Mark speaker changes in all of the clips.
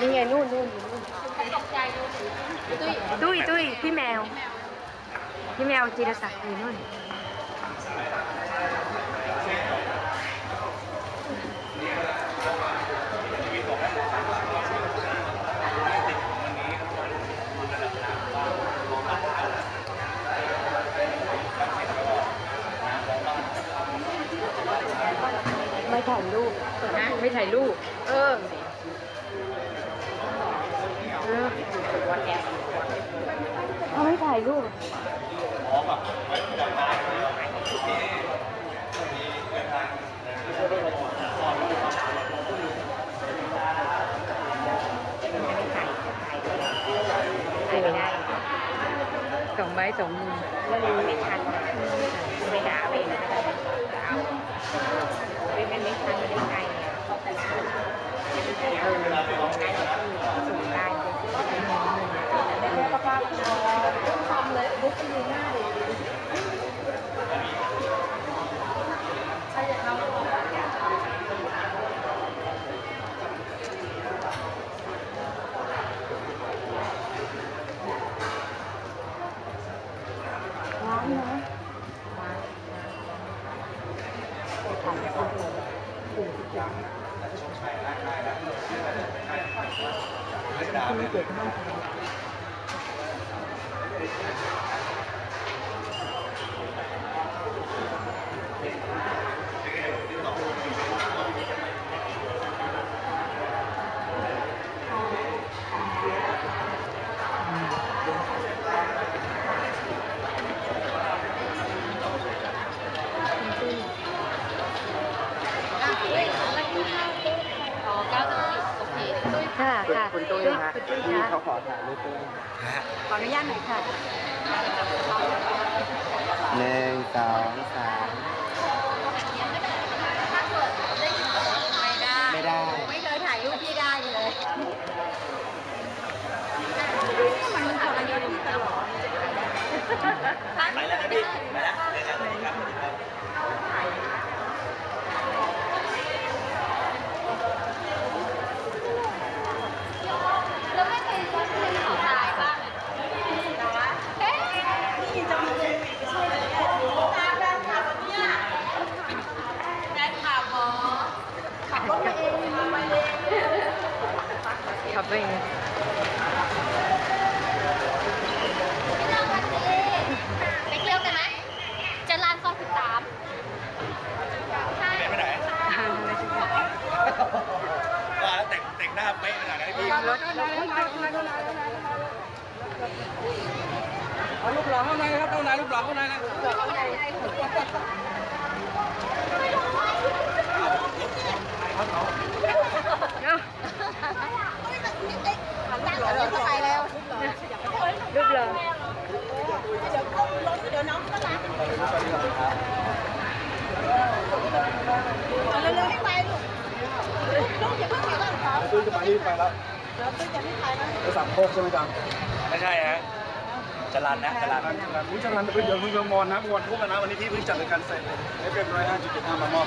Speaker 1: นี่ไงนู่นนู่นอยู่นู่นตุ้ยตุ้ยพี่แมว พี่แมวจีรศักดิ์อยู่นู่นไม่ถ่ายรูปนะไม่ถ่ายรูป เออ เขาไม่ถ่ายรูปถ่ายไม่ได้สองใบสองมือว่ามือไม่ทันไม่หาเองเอาไม่เป็นไม่ทันไม่ได้ไงเออได้สูงได้แล้วก็ป้าทำเลยลุกไปยืนหน้าเลยร้านนะร้านถ่ายรูปเลยปู่ ที่เกิดที่บ้าน ค่ะ ค่ะ
Speaker 2: คุณตุ้ยฮะ
Speaker 1: คุณตุ้ย
Speaker 2: ที่
Speaker 1: คะ
Speaker 2: เขาขอถ่ายรูปด้วย
Speaker 1: ขออนุญาตหน่อยค่ะ
Speaker 2: หนึ่งสองสาม
Speaker 1: ไม่ได้
Speaker 2: ไม่ได้
Speaker 1: ไม่เคยถ่ายรูปพี่ได้เลย มันมันทรยศพี่ตลอด
Speaker 3: ไปแล้วนะพี่ไปแล้วเจอกันสวัสดีครับ
Speaker 4: แล้วไม่เคยวัดเพลงของตายบ้างเฮ้ยนี่จะมีช่วยเลยตาแฟนคลับเนี่ยแฟนคลับหมอขับรถมาเองมาเอง
Speaker 1: ขับไปเอง
Speaker 4: พี่น้องวันนี้ไปเที่ยวกันไหมจะลานซอยสิบสามใช่
Speaker 3: ไปไหน
Speaker 1: ทางอะไรสักอย่าง
Speaker 3: ว่าแล้วแต่งแต่งหน้าเป๊ะขนาดนั้นพี่
Speaker 1: รถ
Speaker 2: เอาลูกหลานเข้าในครับเข้าในลูกหลานเข้าในนะ
Speaker 1: เนาะ
Speaker 4: เราเข้าไปแล้ว
Speaker 1: รูปเหรอ
Speaker 4: เอาเร็วๆให้ไปลูกลูกอย่าเพิ่งไปก่อนครับ
Speaker 2: ตุ้จะมาที่ไปแล้ว
Speaker 4: ตุ้จะไม่ไปแล้ว
Speaker 2: ไปสามโคกใช่ไหมจ๊ะ
Speaker 3: ไม่ใช่ฮะจรันนะจรัน
Speaker 2: อุ้ยจังนั้นเป็นเดือนพึ่งเมอนนะมอวันพุธนะวันนี้พี่เพิ่งจัดรายการเสร็จเอฟเอ็มร้อยห้าจุดเจ็ดห้ามามอบ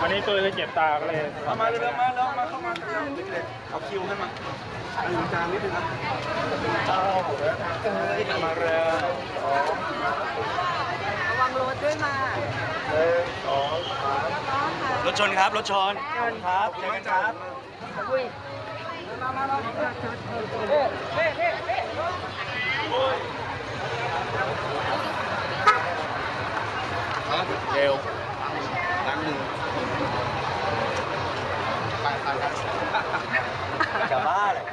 Speaker 5: วันนี้ตัวจะเจ็บตาเลย
Speaker 2: มาเร็วมาแล้วมาเข้ามา เด็กๆเอาคิวให้มาอันจานนิดนึงครับเจ้าเอ้ยมาเร็วสอง
Speaker 1: ระวังรถด้วยมา
Speaker 2: หนึ่งสองสาม
Speaker 3: รถชนครับรถชนครับเจอกันครับ
Speaker 1: อุ้ย
Speaker 3: เร็ว
Speaker 2: ล้างมือไปไปครับ
Speaker 3: จะบ้าเลย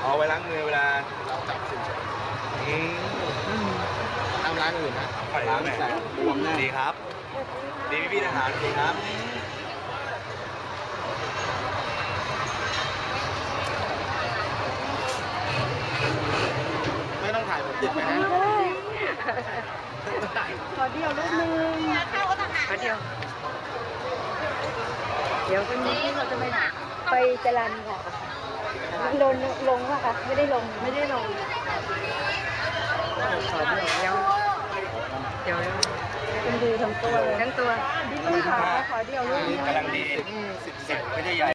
Speaker 2: เอาไว้ล้างมือเวลาเราจับสิ่ง
Speaker 3: อืม
Speaker 2: น้ำล้างอื่นนะ
Speaker 3: ไปล้างไหน
Speaker 2: บวมแน่
Speaker 3: ดีครับ ดีพี่พี่ทหารดีครับ
Speaker 2: ไม่ต้องถ่ายผมติดไหมฮะ
Speaker 1: ขอเดียวรูปหนึ่ง
Speaker 4: เข้าก็ทหาร
Speaker 1: ขอเดียว เดี๋ยววันนี้เราจะไปไหนไปจรันค่ะลงลงป่ะคะไม่ได้ลงไม่ได้ลงขอเดียวเดี๋ยวเดี๋ยวเป็นดูทั้งตัวเลยทั้งตัวพี่ลุยขอขอเดียวรูป
Speaker 3: กำลังดี
Speaker 1: อืม
Speaker 3: สิบไม่ได้ใหญ่